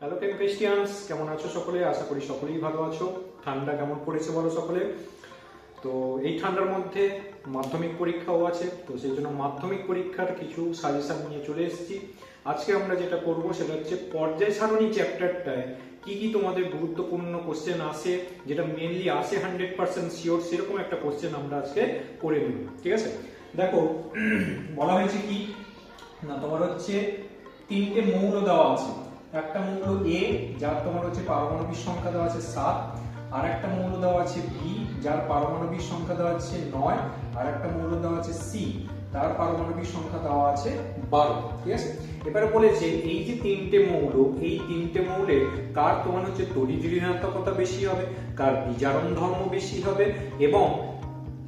Hello, কেন ক্রিস্টিয়ানস কেমন আছো সকলে? আশা করি সকলেই ভালো আছো। ঠান্ডা কেমন পড়েছে বলো সকলে? তো এই ঠান্ডার মধ্যে মাধ্যমিক পরীক্ষাও আছে, তো সেই জন্য মাধ্যমিক পরীক্ষার কিছু সাজেশন নিয়ে চলে এসেছি। আজকে আমরা যেটা করব সেটা হচ্ছে পর্যায় সারণী চ্যাপ্টারটায় কি কি তোমাদের গুরুত্বপূর্ণ কোশ্চেন আসে, যেটা মেনলি আসে হান্ড্রেড পার্সেন্ট শিওর সেরকম একটা কোশ্চেন আমরা আজকে করে নেব, ঠিক আছে? দেখো, বলা হয়েছে কি? না, তোমার হচ্ছে তিনটে মৌল দেওয়া আছে। একটা মৌল এ যার তোমার হচ্ছে পারমাণবিক সংখ্যা দেওয়া আছে সাত, আর একটা মৌল দেওয়া আছে বি যার পারমাণবিক সংখ্যা দেওয়া আছে নয়, আর একটা মৌল দেওয়া আছে সি তার পারমাণবিক সংখ্যা দেওয়া আছে বারো, ঠিক আছে? এবারে বলেছে এই যে তিনটে মৌল, এই তিনটে মৌলে কার তোমার হচ্ছে তড়িৎ ঋণাত্মকতা বেশি হবে, কার বিজারণ ধর্ম বেশি হবে, এবং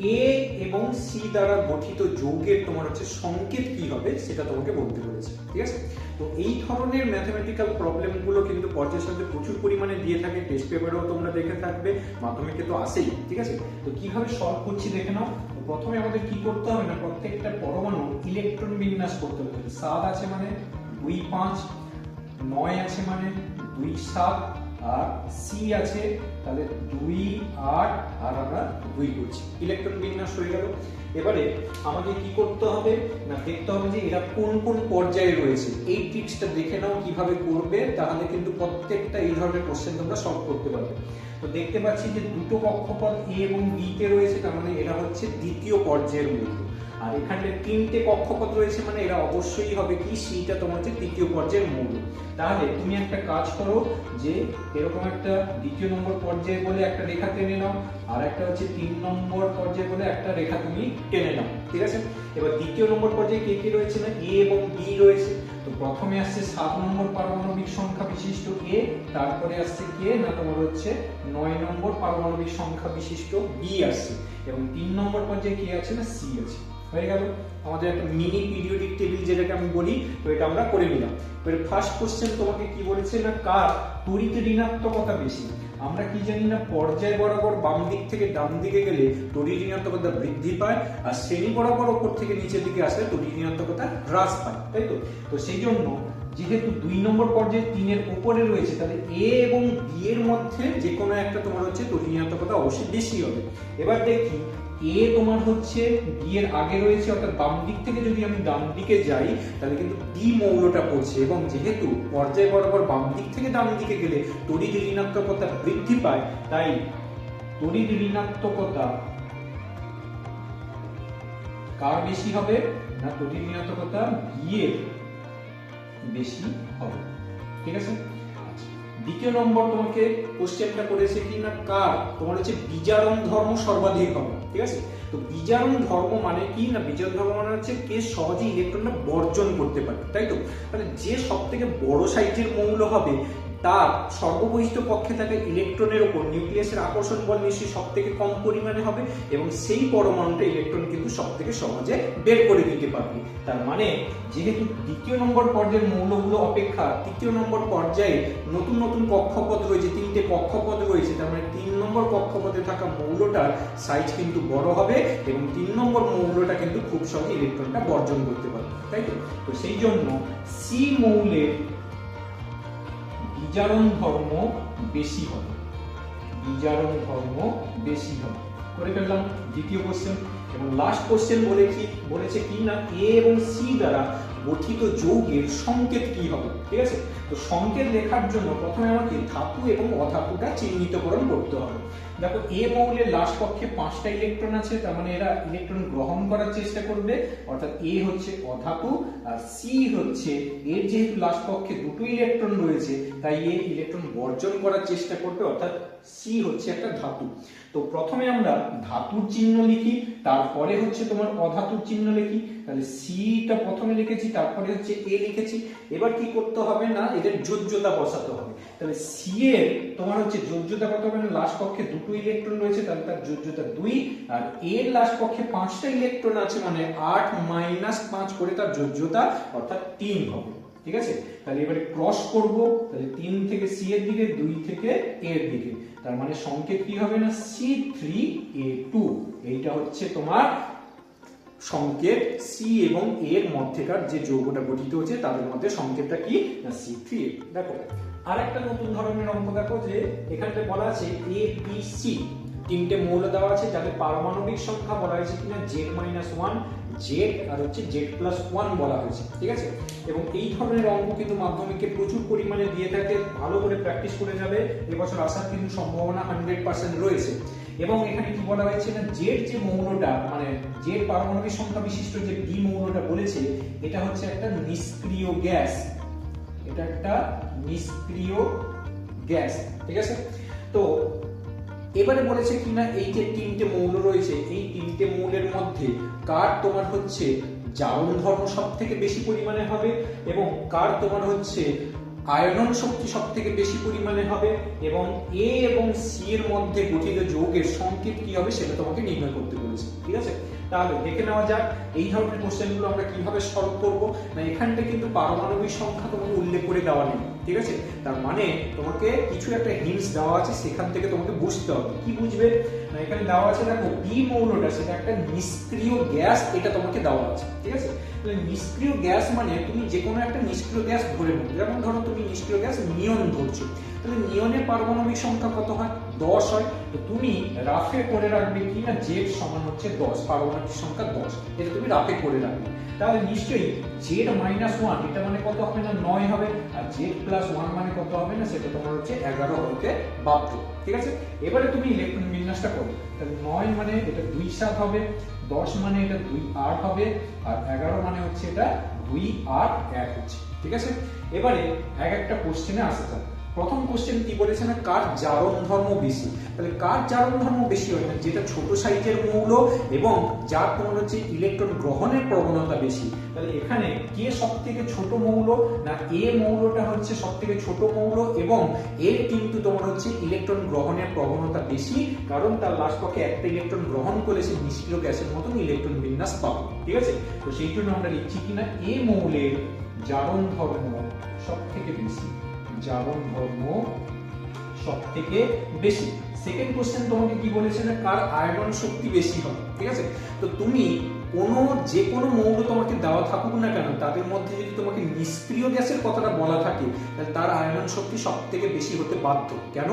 এ এবং সি দ্বারা গঠিত যৌগের তোমার হচ্ছে সংকেত কি হবে, সেটা তোমাকে বলতে বলেছে, ঠিক আছে? তো এই ধরনের ম্যাথমেটিক্যাল প্রবলেমগুলো কিন্তু পর্যায়ের সাথে প্রচুর পরিমাণে দিয়ে থাকে টেস্ট পেপারেও তোমরা দেখে থাকবে, মাধ্যমিকে তো আসেই, ঠিক আছে? তো কীভাবে সলভ করছি দেখে নাও। প্রথমে আমাদের কি করতে হবে না, প্রত্যেকটা পরমাণু ইলেকট্রন বিন্যাস করতে হবে। সাত আছে মানে দুই পাঁচ, নয় আছে মানে দুই সাত আর সি আছে, তাহলে দুই, আট, আর আমরা দুই করছি। ইলেকট্রন বিন্যাস হয়ে গেল। এবারে আমাকে কি করতে হবে? না, দেখতে হবে যে এরা কোন কোন পর্যায়ে রয়েছে। এই ট্রিক্সটা দেখে নাও কীভাবে করবে, তাহলে কিন্তু প্রত্যেকটা এই ধরনের কোশ্চেন তোমরা সলভ করতে পারবে। তো দেখতে পাচ্ছি যে দুটো কক্ষপথ এ এবং বি তে রয়েছে, তার মানে এরা হচ্ছে দ্বিতীয় পর্যায়ের মূল্য আর এখানে তিনটে কক্ষপথ রয়েছে মানে এরা অবশ্যই হবে কি? সেইটা তোমার হচ্ছে তৃতীয় পর্যায়ের মৌল। তাহলে তুমি একটা কাজ করো যে, এরকম একটা দ্বিতীয় নম্বর পর্যায়ে বলে একটা রেখা টেনে নাও, আর একটা হচ্ছে তিন নম্বর পর্যায়ে বলে একটা রেখা তুমি টেনে নাও। ঠিক আছে? এবার দ্বিতীয় নম্বর পর্যায়ে কে কে রয়েছে? না এ এবং বি রয়েছে। তো প্রথমে আসছে সাত নম্বর পারমাণবিক সংখ্যা বিশিষ্ট এ, তারপরে আসছে কে? না, তোমার হচ্ছে নয় নম্বর পারমাণবিক সংখ্যা বিশিষ্ট বি আসছে। এবং তিন নম্বর পর্যায়ে কে আছে? না, সি আছে। হয়ে গেল। আমাদের একটা মিনি পিরিয়ডিক টেবিল যেটাকে আমি বলি, তো এটা আমরা করে নিলাম। এবার ফার্স্ট কোশ্চেন তোমাকে কি বলেছে? না, কার? তড়িৎ ঋণাত্মকতা বেশি। আমরা কি জানি না, পর্যায় বরাবর বাম দিক থেকে ডান দিকে গেলে তড়িৎ ঋণাত্মকতা বৃদ্ধি পায়, আর শ্রেণি বরাবর ওপর থেকে নিচের দিকে আসলে তড়িৎ ঋণাত্মকতা হ্রাস পায়, তাই তো? তো সেই জন্য যেহেতু দুই নম্বর পর্যায়ে তিনের উপরে রয়েছে, তাহলে এ এবং বি এর মধ্যে যে কোনো একটা তোমার হচ্ছে তড়িৎ ঋণাত্মকতা অবশ্যই বেশি হবে। এবার দেখি, এ তোমার হচ্ছে বি এর আগে রয়েছে, অর্থাৎ বাম দিক থেকে যদি আমি ডান দিকে যাই, তাহলে কিন্তু ডি মৌলটা পড়ছে এবং যেহেতু পর্যায় বরাবর বাম দিক থেকে ডান দিকে গেলে তড়িৎ ঋণাত্মকতা বৃদ্ধি পায় তাই তড়িৎ ঋণাত্মকতা কার বেশি হবে না তড়িৎ ঋণাত্মকতা বি বেশি হবে? ঠিক আছে? আচ্ছা, দ্বিতীয় নম্বর তোমাকে কোশ্চেনটা করেছে কি না কার? তোমার হচ্ছে বিজারণ ধর্ম সর্বাধিক হবে ঠিক আছে? তো বিজারণ ধর্ম মানে কি না? বিজারণ ধর্ম মানে হচ্ছে কে সহজে ইলেকট্রনটা বর্জন করতে পারে তাই তো? তাহলে যে সব থেকে বড় সাইজের মৌল হবে তার সর্ববহিষ্ঠ পক্ষে থাকা ইলেকট্রনের ওপর নিউক্লিয়াসের আকর্ষণ বল নিশ্চয়ই সব থেকে কম পরিমাণে হবে এবং সেই পরমাণুটা ইলেকট্রন কিন্তু সব থেকে সহজে বের করে দিতে পারবে। তার মানে যেহেতু দ্বিতীয় নম্বর পর্যায়ের মৌলগুলো অপেক্ষা, তৃতীয় নম্বর পর্যায়ে নতুন নতুন কক্ষপথ রয়েছে, তিনটে কক্ষপথ রয়েছে, তার মানে তিন নম্বর কক্ষপথে থাকা মৌলটার সাইজ কিন্তু বড় হবে এবং তিন নম্বর মৌলটা কিন্তু খুব সহজে ইলেকট্রনটা বর্জন করতে পারবে, তাই তো? তো সেই জন্য সি মৌলের বিজারণ ধর্ম বেশি হবে। বিজারণ ধর্ম বেশি হবে। করে ফেললাম, দ্বিতীয় কোশ্চেন এবং লাস্ট কোশ্চেন বলে কি বলেছে কি না এ এবং সি দ্বারা গঠিত যৌগের সংকেত কি হবে? ঠিক আছে? তো সংকেত লেখার জন্য প্রথমে আমাকে ধাতু এবং অধাতুটা চিহ্নিতকরণ করতে হবে। দেখো এ মৌলের লাস্ট পক্ষে পাঁচটা ইলেকট্রন আছে, তার মানে এরা ইলেকট্রন গ্রহণ করার চেষ্টা করবে। অর্থাৎ এ হচ্ছে অধাতু, আর সি হচ্ছে, এর যেহেতু লাস্ট পক্ষে দুটো ইলেকট্রন রয়েছে, তাই এ ইলেকট্রন বর্জন করার চেষ্টা করবে, অর্থাৎ সি হচ্ছে একটা ধাতু। তো প্রথমে আমরা ধাতুর চিহ্ন লিখি, তারপরে হচ্ছে তোমার অধাতুর চিহ্ন লিখি। তাহলে সিটা প্রথমে লিখেছি, তারপরে হচ্ছে এ লিখেছি। এবার কি করতে হবে না, এদের যোজ্যতা বসাতে হবে। তাহলে সি এর তোমার হচ্ছে যোজ্যতা কত হবে না, লাস্ট পক্ষে দুটো ইলেকট্রন রয়েছে, তাহলে তার যোজ্যতা দুই। আর এর লাস্ট পক্ষে পাঁচটা ইলেকট্রন আছে মানে আট মাইনাস পাঁচ করে তার যোজ্যতা, অর্থাৎ তিন হবে। ঠিক আছে? তাহলে এবারে ক্রস করব, তাহলে তিন থেকে সি এর দিকে, দুই থেকে এ এর দিকে। তার মানে সংকেত কি হবে না? সি থ্রি এ টু এইটা হচ্ছে তোমার সংকেত সি এবং এ এর মধ্যেকার যে যৌগটা গঠিত হচ্ছে, তাদের মধ্যে সংকেতটা কি? না সি থ্রি দেখো আর একটা নতুন ধরনের অঙ্ক দেখো যে এখানে বলা আছে এ বি সি তিনটে মৌল দেওয়া আছে যাদের পারমাণবিক সংখ্যা বলা হয়েছে কিনা জেড মাইনাস ওয়ান জেড আর হচ্ছে জেড প্লাস ওয়ান বলা হয়েছে, ঠিক আছে? এবং এই ধরনের অঙ্ক কিন্তু মাধ্যমিকে প্রচুর পরিমাণে দিয়ে থাকে, ভালো করে প্র্যাকটিস করে যাবে, এবছর আসার কিন্তু সম্ভাবনা হান্ড্রেড পার্সেন্ট রয়েছে। এবং এখানে কি বলা হয়েছে না জেড যে মৌলটা মানে জেড পারমাণবিক সংখ্যা বিশিষ্ট যে ডি মৌলটা বলেছে, এটা হচ্ছে একটা নিষ্ক্রিয় গ্যাস। এটা একটা নিষ্ক্রিয় গ্যাস, ঠিক আছে? তো এবারে বলেছে কিনা এই যে তিনটে মৌল রয়েছে, এই তিনটে মৌলের মধ্যে কার তোমার হচ্ছে জারণ ধর্ম সব থেকে বেশি পরিমাণে হবে এবং কার তোমার হচ্ছে আয়রন শক্তি সব থেকে বেশি পরিমাণে হবে এবং এ এবং সি এর মধ্যে গঠিত যৌগের সংকেত কি হবে সেটা তোমাকে নির্ণয় করতে বলেছে, ঠিক আছে? তাহলে দেখে নেওয়া যাক এই ধরনের কোশ্চেনগুলো আমরা কীভাবে সলভ করব। না, এখানটা কিন্তু পারমাণবিক সংখ্যা তোমাকে উল্লেখ করে দেওয়া নেই। ঠিক আছে? তার মানে তোমাকে কিছু একটা হিন্টস দেওয়া আছে, সেখান থেকে তোমাকে বুঝতে হবে। কি বুঝবে? এখানে দেওয়া আছে, দেখো বি মৌলটা সেটা একটা নিষ্ক্রিয় গ্যাস, এটা তোমাকে দেওয়া আছে, ঠিক আছে? নিষ্ক্রিয় গ্যাস মানে তুমি যে কোনো একটা নিষ্ক্রিয় গ্যাস ধরে নেবে। যেমন ধরো তুমি নিষ্ক্রিয় গ্যাস নিয়ন ধরছো। তাহলে নিয়নের পারমাণবিক সংখ্যা কত হয়? দশ হয়। তো তুমি রাফে করে রাখবে কি না জেড সমান হচ্ছে দশ। পারমাণবিক সংখ্যা দশ। এটা তুমি রাফে করে রাখবে। তাহলে নিশ্চয়ই জেড মাইনাস ওয়ান এটা মানে কত হবে না? নয় হবে। আর জেড প্লাস ওয়ান মানে কত হবে না? সেটা তোমার হচ্ছে এগারো হতে বাধ্য। ঠিক আছে? এবারে তুমি ইলেকট্রন বিন্যাসটা করো। তাহলে নয় মানে এটা দুই সাত হবে। দশ মানে এটা দুই আট হবে। আর এগারো মানে হচ্ছে এটা দুই আট এক হচ্ছে। ঠিক আছে? এবারে এক একটা কোশ্চেনে আসতে থাক প্রথম কোশ্চেন কি বলেছে না? কার জারণ ধর্ম বেশি? তাহলে কার জারণ ধর্ম বেশি হয় যেটা ছোট সাইজের মৌল এবং যার তোমার হচ্ছে ইলেকট্রন গ্রহণের প্রবণতা বেশি। তাহলে এখানে কে সব থেকে ছোট মৌল না এ মৌলটা হচ্ছে সব থেকে ছোট মৌল এবং এর কিন্তু তোমার হচ্ছে ইলেকট্রন গ্রহণের প্রবণতা বেশি, কারণ তার লাস্ট পক্ষে একটা ইলেকট্রন গ্রহণ করলে সে নিষ্ক্রিয় গ্যাসের মতন ইলেকট্রন বিন্যাস পাবে। ঠিক আছে? তো সেই জন্য আমরা লিখছি কিনা? এ মৌলের জারণ ধর্ম সব থেকে বেশি। জারণ ধর্ম সব থেকে বেশি। সেকেন্ড কোশ্চেন তোমাকে কি বলেছে না কার আয়রন শক্তি বেশি হবে ঠিক আছে? তো তুমি কোনো যে কোনো মৌল তোমাকে দেওয়া থাকুক না কেন, তাদের মধ্যে যদি তোমাকে নিষ্ক্রিয় গ্যাসের কথাটা বলা থাকে, তাহলে তার আয়রন শক্তি সব থেকে বেশি হতে বাধ্য। কেন?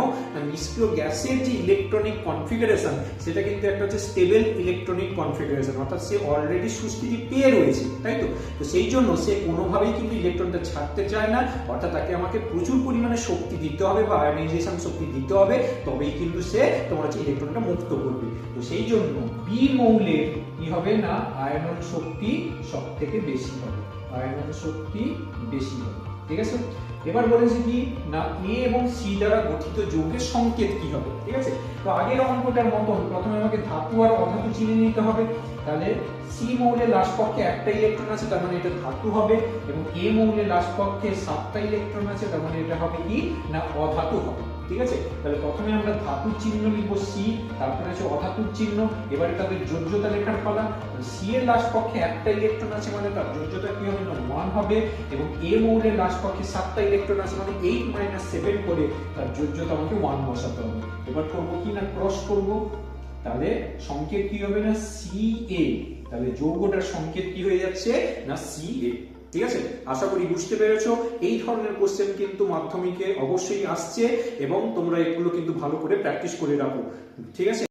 নিষ্ক্রিয় গ্যাসের যে ইলেকট্রনিক কনফিগারেশন সেটা কিন্তু একটা হচ্ছে স্টেবল ইলেকট্রনিক কনফিগারেশন অর্থাৎ সে অলরেডি সুস্থিতি পেয়ে রয়েছে, তাই তো? তো সেই জন্য সে কোনোভাবেই কিন্তু ইলেকট্রনটা ছাড়তে চায় না, অর্থাৎ তাকে আমাকে প্রচুর পরিমাণে শক্তি দিতে হবে বা আয়নাইজেশন শক্তি দিতে হবে, তবেই কিন্তু সে তোমার হচ্ছে ইলেকট্রনটা মুক্ত করবে। তো সেই জন্য বি মৌলের কি হবে না? আয়রন শক্তি সব থেকে বেশি হবে। আয়রন শক্তি বেশি হবে। ঠিক আছে? এবার বলেছে কি, না, এ এবং সি দ্বারা গঠিত যৌগের সংকেত কি হবে? ঠিক আছে? তো আগের অঙ্কটার মতন প্রথমে আমাকে ধাতু আর অধাতু চিনে নিতে হবে। তাহলে সি মৌলের পক্ষে একটা ইলেকট্রন আছে, তার মানে এটা ধাতু হবে। এবং এ মৌলের পক্ষে সাতটা ইলেকট্রন আছে, তার মানে এটা হবে কি? না, অধাতু হবে। ঠিক আছে? তাহলে প্রথমে আমরা ধাতুর চিহ্ন লিখব সি তারপরে আছে অধাতুর চিহ্ন, এবারে তাদের যোজ্যতা লেখার পালা। সি এর লাস্ট পক্ষে একটা ইলেকট্রন আছে মানে তার যোজ্যতা কি হবে? না ওয়ান হবে। এবং এ মৌলের লাস্ট পক্ষে সাতটা ইলেকট্রন আছে মানে এইট মাইনাস সেভেন করে তার যোজ্যতা আমাকে ওয়ান বসাতে হবে। এবার করব কি না? ক্রস করব। তাহলে সংকেত কি হবে না? সি এ তাহলে যৌগটার সংকেত কি হয়ে যাচ্ছে? না সি এ ঠিক আছে? আশা করি বুঝতে পেরেছ। এই ধরনের কোশ্চেন কিন্তু মাধ্যমিকে অবশ্যই আসছে এবং তোমরা এগুলো কিন্তু ভালো করে প্র্যাকটিস করে রাখো। ঠিক আছে?